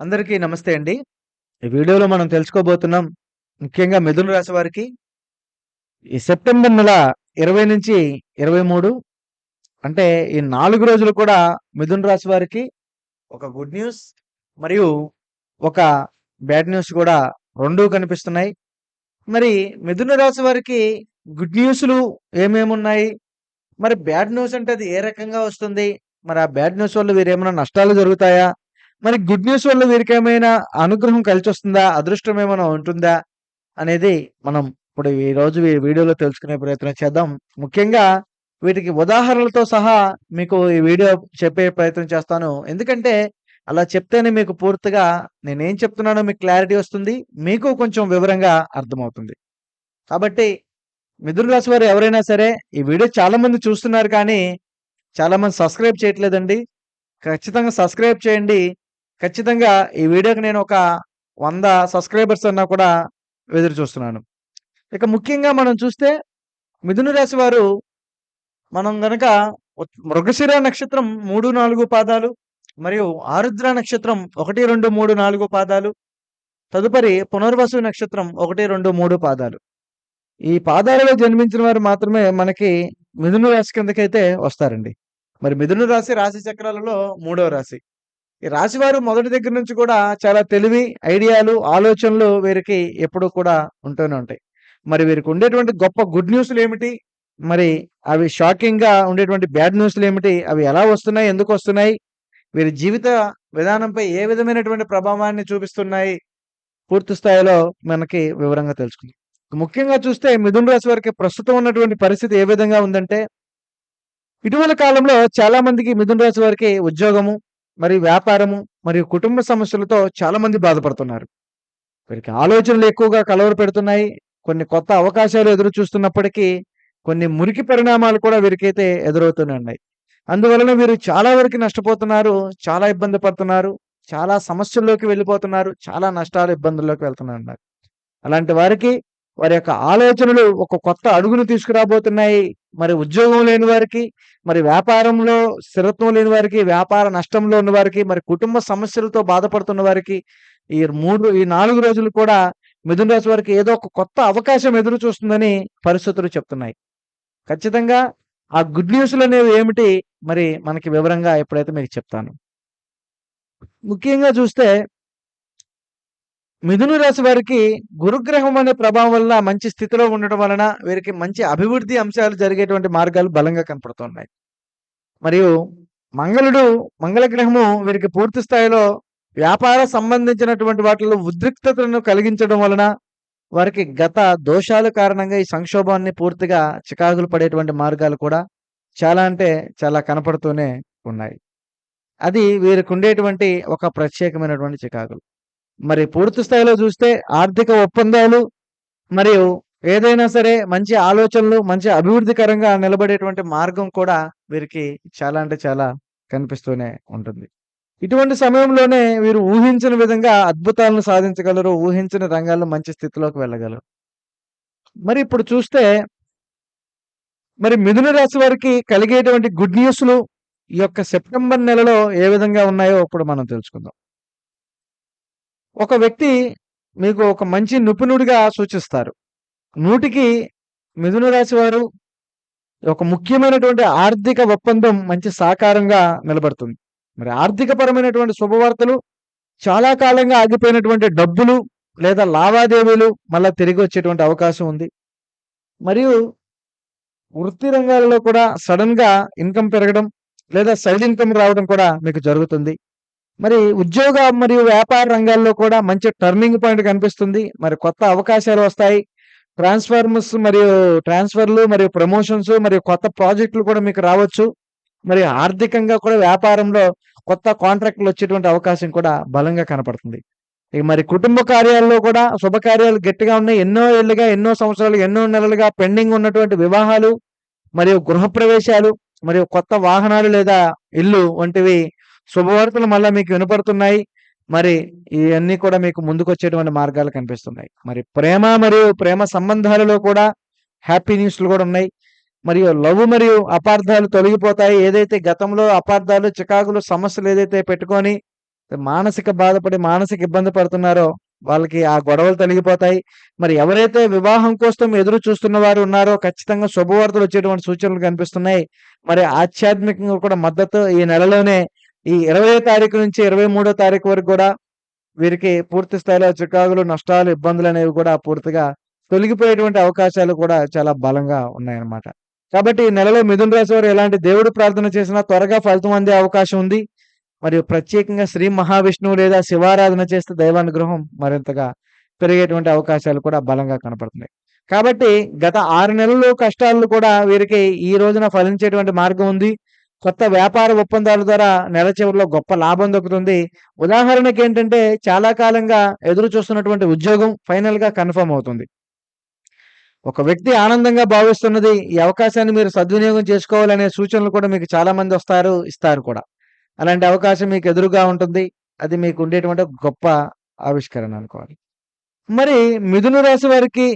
అందరికీ నమస్తే అండి. ఈ వీడియోలో మనం తెలుసుకోబోతున్నాం ముఖ్యంగా మిథున రాశి వారికి ఈ సెప్టెంబర్ నెల 20-23 అంటే ఈ నాలుగు రోజులు కూడా మిథున రాశి వారికి ఒక గుడ్ న్యూస్ మరియు ఒక బ్యాడ్ న్యూస్ కూడా రెండూ కనిపిస్తున్నాయి. మరి మిథున రాశి వారికి గుడ్ న్యూస్‌లు ఏమేమి ఉన్నాయి మరి బ్యాడ్ న్యూస్ అంటే అది ఏ రకంగా వస్తుంది? మరి ఆ బ్యాడ్ న్యూస్ వల్ల వీరేమైనా నష్టాలు జరుగుతాయా? మరి గుడ్ న్యూస్ వల్ల వీరికేమైనా అనుగ్రహం కలిసి వస్తుందా అదృష్టం ఏమైనా ఉంటుందా? అనేది మనం ఇప్పుడు ఈ ఈ వీడియోలో తెలుసుకునే ప్రయత్నం చేద్దాం. ముఖ్యంగా వీటికి ఉదాహరణలతో సహా మీకు ఈ వీడియో చెప్పే ప్రయత్నం చేస్తాను. ఎందుకంటే అలా చెప్తేనే మీకు పూర్తిగా నేనేం చెప్తున్నానో మీకు క్లారిటీ వస్తుంది. మీకు కొంచెం వివరంగా అర్థమవుతుంది. కాబట్టి మిథున రాశి వారు ఎవరైనా సరే ఈ వీడియో చాలామంది చూస్తున్నారు కానీ చాలామంది సబ్స్క్రైబ్ చేయట్లేదండి. ఖచ్చితంగా సబ్స్క్రైబ్ చేయండి. ఖచ్చితంగా ఈ వీడియోకి నేను ఒక వంద సబ్స్క్రైబర్స్ అన్నా కూడా ఎదురు చూస్తున్నాను. ఇక ముఖ్యంగా మనం చూస్తే మిథున రాశి వారు మనం గనక మృగశిర నక్షత్రం 3, 4 పాదాలు మరియు ఆరుద్ర నక్షత్రం 1, 2, 3, 4 పాదాలు తదుపరి పునర్వసు నక్షత్రం 1, 2, 3 పాదాలు. ఈ పాదాలలో జన్మించిన వారు మాత్రమే మనకి మిథున రాశి కిందకైతే వస్తారండి. మరి మిథున రాశి రాశి చక్రాలలో మూడవ రాశి. ఈ రాశివారు మొదటి దగ్గర నుంచి కూడా చాలా తెలివి, ఐడియాలు, ఆలోచనలు వీరికి ఎప్పుడూ కూడా ఉంటూనే ఉంటాయి. మరి వీరికి ఉండేటువంటి గొప్ప గుడ్ న్యూస్లు ఏమిటి మరి అవి షాకింగ్‌గా ఉండేటువంటి బ్యాడ్ న్యూస్లు ఏమిటి అవి ఎలా వస్తున్నాయి? ఎందుకు వస్తున్నాయి వీరి జీవిత విధానంపై ఏ విధమైనటువంటి ప్రభావాన్ని చూపిస్తున్నాయి? పూర్తి స్థాయిలో మనకి వివరంగా తెలుసుకుందాం. ముఖ్యంగా చూస్తే మిథున రాశి వారికి ప్రస్తుతం ఉన్నటువంటి పరిస్థితి ఏ విధంగా ఉందంటే ఇటీవల కాలంలో చాలా మందికి మిథున రాశి వారికి ఉద్యోగము, మరి వ్యాపారము, మరియు కుటుంబ సమస్యలతో చాలా మంది బాధపడుతున్నారు. వీరికి ఆలోచనలు ఎక్కువగా కలవరపెడుతున్నాయి. కొన్ని కొత్త అవకాశాలు ఎదురు చూస్తున్నప్పటికీ కొన్ని మురికి పరిణామాలు కూడా వీరికైతే ఎదురవుతూనే ఉన్నాయి. అందువలన వీరు చాలా వరకు నష్టపోతున్నారు. చాలా ఇబ్బంది పడుతున్నారు. చాలా సమస్యల్లోకి వెళ్ళిపోతున్నారు. చాలా నష్టాలు, ఇబ్బందుల్లోకి వెళ్తున్నారు. అలాంటి వారికి వారి యొక్క ఆలోచనలు ఒక కొత్త అడుగును తీసుకురాబోతున్నాయి. మరి ఉద్యోగం లేని వారికి, మరి వ్యాపారంలో స్థిరత్వం లేని వారికి, వ్యాపార నష్టంలో ఉన్న వారికి, మరి కుటుంబ సమస్యలతో బాధపడుతున్న వారికి ఈ మూడు ఈ నాలుగు రోజులు కూడా మిథున రాశి వారికి ఏదో ఒక కొత్త అవకాశం ఎదురు చూస్తుందని పరిస్థితులు చెప్తున్నాయి. ఖచ్చితంగా ఆ గుడ్ న్యూస్లు అనేవి ఏమిటి? మరి మనకి వివరంగా ఎప్పుడైతే మీకు చెప్తాను. ముఖ్యంగా చూస్తే మిథున రాశి వారికి గురుగ్రహం అనే ప్రభావం వల్ల మంచి స్థితిలో ఉండడం వలన వీరికి మంచి అభివృద్ధి అంశాలు జరిగేటువంటి మార్గాలు బలంగా కనపడుతున్నాయి. మరియు మంగళుడు మంగళ గ్రహము వీరికి పూర్తి స్థాయిలో వ్యాపార సంబంధించినటువంటి వాటిలో ఉద్రిక్తతను కలిగించడం వలన వారికి గత దోషాల కారణంగా ఈ సంక్షోభాన్ని పూర్తిగా చికాకులు పడేటువంటి మార్గాలు కూడా చాలా అంటే చాలా కనపడుతూనే ఉన్నాయి. అది వీరికి ఉండేటువంటి ఒక ప్రత్యేకమైనటువంటి చికాకులు. మరి పూర్తి స్థాయిలో చూస్తే ఆర్థిక ఒప్పందాలు మరియు ఏదైనా సరే మంచి ఆలోచనలు, మంచి అభివృద్ధికరంగా నిలబడేటువంటి మార్గం కూడా వీరికి చాలా అంటే చాలా కనిపిస్తూనే ఉంటుంది. ఇటువంటి సమయంలోనే వీరు ఊహించిన విధంగా అద్భుతాలను సాధించగలరు. ఊహించిన రంగాల్లో మంచి స్థితిలోకి వెళ్ళగలరు. మరి ఇప్పుడు చూస్తే మరి మిథున రాశి వారికి కలిగేటువంటి గుడ్ న్యూస్‌లు ఈ యొక్క సెప్టెంబర్ నెలలో ఏ విధంగా ఉన్నాయో ఇప్పుడు మనం తెలుసుకుందాం. ఒక వ్యక్తి మీకు ఒక మంచి నిపుణుడిగా సూచిస్తారు. నూటికి మిథున రాశి వారు ఒక ముఖ్యమైనటువంటి ఆర్థిక ఒప్పందం మంచి సాకారంగా నిలబడుతుంది. మరి ఆర్థికపరమైనటువంటి శుభవార్తలు చాలా కాలంగా ఆగిపోయినటువంటి డబ్బులు లేదా లావాదేవీలు మళ్ళా తిరిగి వచ్చేటువంటి అవకాశం ఉంది. మరియు వృత్తి రంగాలలో కూడా సడన్గా ఇన్‌కమ్ పెరగడం లేదా సైడ్ ఇన్‌కమ్ రావడం కూడా మీకు జరుగుతుంది. మరి ఉద్యోగ మరియు వ్యాపార రంగాల్లో కూడా మంచి టర్నింగ్ పాయింట్ కనిపిస్తుంది. మరి కొత్త అవకాశాలు వస్తాయి. ట్రాన్స్‌ఫార్మర్స్ మరియు ట్రాన్స్‌ఫర్‌లు మరియు ప్రమోషన్స్ మరియు కొత్త ప్రాజెక్టులు కూడా మీకు రావచ్చు. మరి ఆర్థికంగా కూడా వ్యాపారంలో కొత్త కాంట్రాక్ట్‌లు వచ్చేటువంటి అవకాశం కూడా బలంగా కనపడుతుంది. ఇక మరి కుటుంబ కార్యాల్లో కూడా శుభకార్యాలు గట్టిగా ఉన్నాయి. ఎన్నో ఏళ్ళుగా ఎన్నో సంవత్సరాలు, ఎన్నో నెలలుగా పెండింగ్ ఉన్నటువంటి వివాహాలు మరియు గృహప్రవేశాలు మరియు కొత్త వాహనాలు లేదా ఇల్లు వంటివి శుభవార్తలు మళ్ళీ మీకు వినపడుతున్నాయి. మరి ఇవన్నీ కూడా మీకు ముందుకొచ్చేటువంటి మార్గాలు కనిపిస్తున్నాయి. మరి ప్రేమ మరియు ప్రేమ సంబంధాలలో కూడా హ్యాపీ న్యూస్‌లు కూడా ఉన్నాయి. మరియు లవ్ మరియు అపార్థాలు తొలగిపోతాయి. ఏదైతే గతంలో అపార్థాలు, చికాకులు, సమస్యలు ఏదైతే పెట్టుకొని మానసిక బాధపడి మానసిక ఇబ్బంది పడుతున్నారో వాళ్ళకి ఆ గొడవలు తొలగిపోతాయి మరి ఎవరైతే వివాహం కోసం ఎదురు చూస్తున్న వారు ఉన్నారో ఖచ్చితంగా శుభవార్తలు వచ్చేటువంటి సూచనలు కనిపిస్తున్నాయి మరి ఆధ్యాత్మికంగా కూడా మద్దతు ఈ నెలలోనే ఈ ఇరవై తారీఖు నుంచి ఇరవై మూడో తారీఖు వరకు కూడా వీరికి పూర్తి స్థాయిలో చికాకులు నష్టాలు ఇబ్బందులు అనేవి కూడా పూర్తిగా తొలగిపోయేటువంటి అవకాశాలు కూడా చాలా బలంగా ఉన్నాయన్నమాట. కాబట్టి ఈ నెలలో మిథున రాశి వారు ఎలాంటి దేవుడు ప్రార్థన చేసినా త్వరగా ఫలితం అందే అవకాశం ఉంది. మరియు ప్రత్యేకంగా శ్రీ మహావిష్ణువు లేదా శివారాధన చేస్తే దైవానుగ్రహం మరింతగా పెరిగేటువంటి అవకాశాలు కూడా బలంగా కనపడుతున్నాయి. కాబట్టి గత ఆరు నెలలు కష్టాలు కూడా వీరికి ఈ రోజున ఫలించేటువంటి మార్గం ఉంది. కొత్త వ్యాపార ఒప్పందాల ద్వారా నెల చివరిలో గొప్ప లాభం దొక్కుతుంది. ఉదాహరణకి ఏంటంటే చాలా కాలంగా ఎదురు చూస్తున్నటువంటి ఉద్యోగం ఫైనల్గా కన్ఫర్మ్ అవుతుంది. ఒక వ్యక్తి ఆనందంగా భావిస్తున్నది ఈ అవకాశాన్ని మీరు సద్వినియోగం చేసుకోవాలనే సూచనలు కూడా మీకు చాలా మంది వస్తారు ఇస్తారు కూడా. అలాంటి అవకాశం మీకు ఎదురుగా ఉంటుంది. అది మీకు ఉండేటువంటి గొప్ప ఆవిష్కరణ అనుకోవాలి. మరి మిథున రాశి వారికి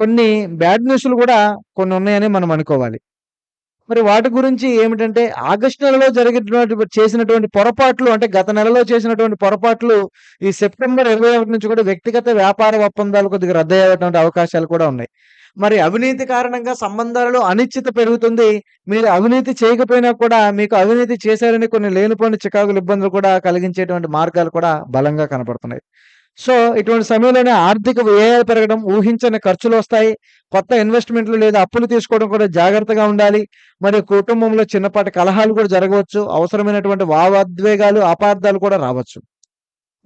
కొన్ని బ్యాడ్ న్యూస్లు కూడా కొన్ని ఉన్నాయని మనం అనుకోవాలి. మరి వాటి గురించి ఏమిటంటే ఆగస్టు నెలలో జరిగినటువంటి చేసినటువంటి పొరపాట్లు అంటే గత నెలలో చేసినటువంటి పొరపాట్లు ఈ సెప్టెంబర్ ఇరవై ఒకటి నుంచి కూడా వ్యక్తిగత వ్యాపార ఒప్పందాలు కొద్దిగా రద్దయ్యేటువంటి అవకాశాలు కూడా ఉన్నాయి. మరి అవినీతి కారణంగా సంబంధాలలో అనిశ్చిత పెరుగుతుంది. మీరు అవినీతి చేయకపోయినా కూడా మీకు అవినీతి చేశారని కొన్ని లేనిపోని చికాకులు ఇబ్బందులు కూడా కలిగించేటువంటి మార్గాలు కూడా బలంగా కనపడుతున్నాయి. సో ఇటువంటి సమయంలోనే ఆర్థిక వ్యయాలు పెరగడం ఊహించని ఖర్చులు వస్తాయి. కొత్త ఇన్వెస్ట్మెంట్లు లేదా అప్పులు తీసుకోవడం కూడా జాగ్రత్తగా ఉండాలి. మరియు కుటుంబంలో చిన్నపాటి కలహాలు కూడా జరగవచ్చు. అవసరమైనటువంటి భావోద్వేగాలు అపార్థాలు కూడా రావచ్చు.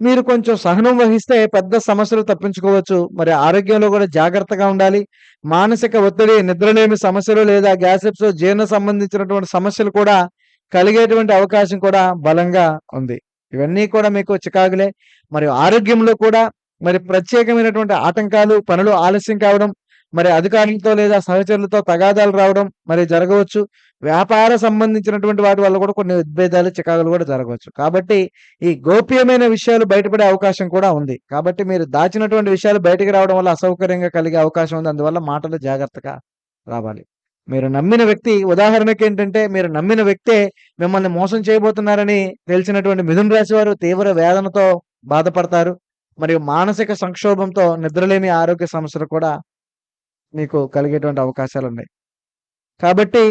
మీరు కొంచెం సహనం వహిస్తే పెద్ద సమస్యలు తప్పించుకోవచ్చు. మరి ఆరోగ్యంలో కూడా జాగ్రత్తగా ఉండాలి. మానసిక ఒత్తిడి నిద్రలేమి సమస్యలు లేదా గ్యాసెప్స్ జీర్ణ సంబంధించినటువంటి సమస్యలు కూడా కలిగేటువంటి అవకాశం కూడా బలంగా ఉంది. ఇవన్నీ కూడా మీకు చికాకులే. మరి ఆరోగ్యంలో కూడా మరి ప్రత్యేకమైనటువంటి ఆటంకాలు పనులు ఆలస్యం కావడం మరి అధికారులతో లేదా సహచరులతో తగాదాలు రావడం మరి జరగవచ్చు. వ్యాపార సంబంధించినటువంటి వాటి వల్ల కూడా కొన్ని ఉద్భేదాలు చికాకులు కూడా జరగవచ్చు. కాబట్టి ఈ గోప్యమైన విషయాలు బయటపడే అవకాశం కూడా ఉంది. కాబట్టి మీరు దాచినటువంటి విషయాలు బయటకు రావడం వల్ల అసౌకర్యంగా కలిగే అవకాశం ఉంది. అందువల్ల మాటలు జాగ్రత్తగా రావాలి. మీరు నమ్మిన వ్యక్తి ఉదాహరణకి ఏంటంటే మీరు నమ్మిన వ్యక్తే మిమ్మల్ని మోసం చేయబోతున్నారని తెలిసినటువంటి మిథున రాశి వారు తీవ్ర వేదనతో బాధపడతారు. మరియు మానసిక సంక్షోభంతో నిద్రలేని ఆరోగ్య సమస్యలు కూడా మీకు కలిగేటువంటి అవకాశాలు ఉన్నాయి కాబట్టి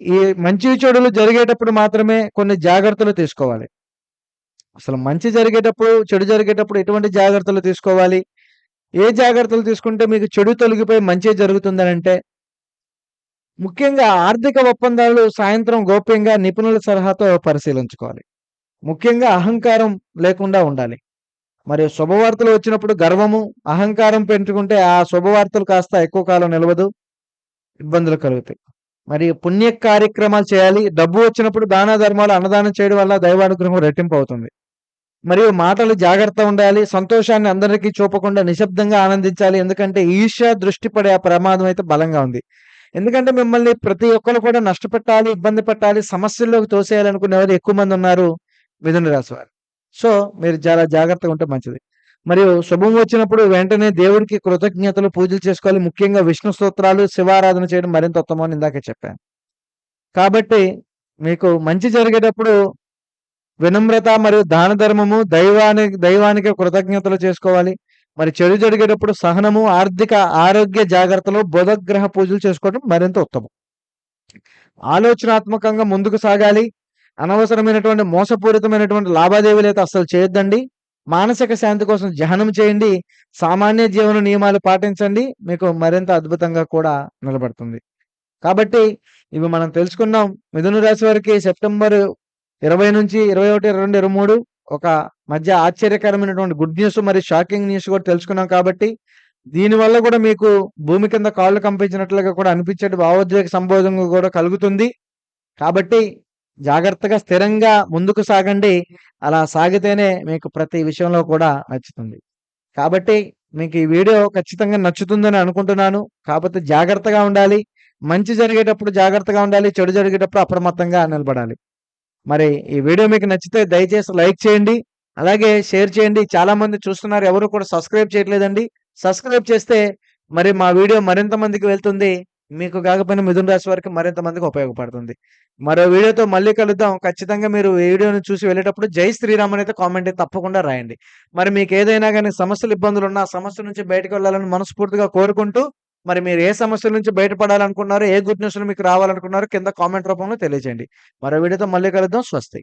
ఈ మంచి చెడులు జరిగేటప్పుడు మాత్రమే కొన్ని జాగ్రత్తలు తీసుకోవాలి. అసలు మంచి జరిగేటప్పుడు చెడు జరిగేటప్పుడు ఎటువంటి జాగ్రత్తలు తీసుకోవాలి? ఏ జాగ్రత్తలు తీసుకుంటే మీకు చెడు తొలగిపోయి మంచి జరుగుతుందని అంటే ముఖ్యంగా ఆర్థిక ఒప్పందాలు సాయంత్రం గోప్యంగా నిపుణుల సలహాతో పరిశీలించుకోవాలి. ముఖ్యంగా అహంకారం లేకుండా ఉండాలి. మరియు శుభవార్తలు వచ్చినప్పుడు గర్వము అహంకారం పెంచుకుంటే ఆ శుభవార్తలు కాస్త ఎక్కువ కాలం నిలవదు ఇబ్బందులు కలుగుతాయి. మరి పుణ్య కార్యక్రమాలు చేయాలి. డబ్బు వచ్చినప్పుడు దాన ధర్మాలు అన్నదానం చేయడం వల్ల దైవానుగ్రహం రెట్టింపు అవుతుంది. మరియు మాటలు జాగ్రత్త ఉండాలి. సంతోషాన్ని అందరికీ చూపకుండా నిశ్శబ్దంగా ఆనందించాలి. ఎందుకంటే ఈర్ష్య దృష్టి పడే ఆ ప్రమాదం అయితే బలంగా ఉంది. ఎందుకంటే మిమ్మల్ని ప్రతి ఒక్కరు కూడా నష్టపెట్టాలి ఇబ్బంది పెట్టాలి సమస్యల్లోకి తోసేయాలనుకునే వారు ఎక్కువ మంది ఉన్నారు మిథున రాశి వారు. సో మీరు చాలా జాగ్రత్తగా ఉంటే మంచిది. మరియు శుభం వచ్చినప్పుడు వెంటనే దేవుడికి కృతజ్ఞతలు పూజలు చేసుకోవాలి. ముఖ్యంగా విష్ణు స్తోత్రాలు శివారాధన చేయడం మరింత ఉత్తమం అని ఇందాకే చెప్పాను. కాబట్టి మీకు మంచి జరిగేటప్పుడు వినమ్రత మరియు దాన ధర్మము దైవానికి దైవానికి కృతజ్ఞతలు చేసుకోవాలి. మరి చెడు జరిగేటప్పుడు సహనము ఆర్థిక ఆరోగ్య జాగ్రత్తలో బుధగ్రహ పూజలు చేసుకోవడం మరింత ఉత్తమం. ఆలోచనాత్మకంగా ముందుకు సాగాలి. అనవసరమైనటువంటి మోసపూరితమైనటువంటి లావాదేవీలు అయితే అస్సలు చేయొద్దండి. మానసిక శాంతి కోసం జహనం చేయండి. సామాన్య జీవన నియమాలు పాటించండి. మీకు మరింత అద్భుతంగా కూడా నిలబడుతుంది. కాబట్టి ఇవి మనం తెలుసుకున్నాం. మిథున రాశి వారికి సెప్టెంబర్ ఇరవై నుంచి ఇరవై ఒకటి ఇరవై రెండు ఇరవై మూడు ఒక మధ్య ఆశ్చర్యకరమైనటువంటి గుడ్ న్యూస్ మరి షాకింగ్ న్యూస్ కూడా తెలుసుకున్నాం కాబట్టి దీనివల్ల కూడా మీకు భూమి కింద కాళ్ళు కంపించినట్లుగా కూడా అనిపించే భావోద్వేగ సంబోధన కూడా కలుగుతుంది. కాబట్టి జాగ్రత్తగా స్థిరంగా ముందుకు సాగండి. అలా సాగితేనే మీకు ప్రతి విషయంలో కూడా నచ్చుతుంది. కాబట్టి మీకు ఈ వీడియో ఖచ్చితంగా నచ్చుతుందని అనుకుంటున్నాను. కాకపోతే జాగ్రత్తగా ఉండాలి. మంచి జరిగేటప్పుడు జాగ్రత్తగా ఉండాలి. చెడు జరిగేటప్పుడు అప్రమత్తంగా నిలబడాలి. మరి ఈ వీడియో మీకు నచ్చితే దయచేసి లైక్ చేయండి. అలాగే షేర్ చేయండి చాలా మంది చూస్తున్నారు ఎవరు కూడా సబ్స్క్రైబ్ చేయట్లేదండి సబ్స్క్రైబ్ చేస్తే మరి మా వీడియో మరింత మందికి వెళ్తుంది మీకు కాకపోయినా మిథున రాశి వారికి మరింత మందికి ఉపయోగపడుతుంది. మరో వీడియోతో మళ్ళీ కలుద్దాం. ఖచ్చితంగా మీరు వీడియోను చూసి వెళ్ళేటప్పుడు జై శ్రీరామ్ అయితే కామెంట్ అయితే తప్పకుండా రాయండి. మరి మీకు ఏదైనా కానీ సమస్యలు, ఇబ్బందులు ఉన్నా సమస్య నుంచి బయటకు వెళ్ళాలని మనస్ఫూర్తిగా కోరుకుంటూ, మరి మీరు ఏ సమస్యల నుంచి బయటపడాలనుకున్నారో, ఏ గుడ్ న్యూస్‌లు మీకు రావాలనుకున్నారో కింద కామెంట్ రూపంలో తెలియజేయండి. మరో వీడియోతో మళ్ళీ కలుద్దాం. స్వస్తి.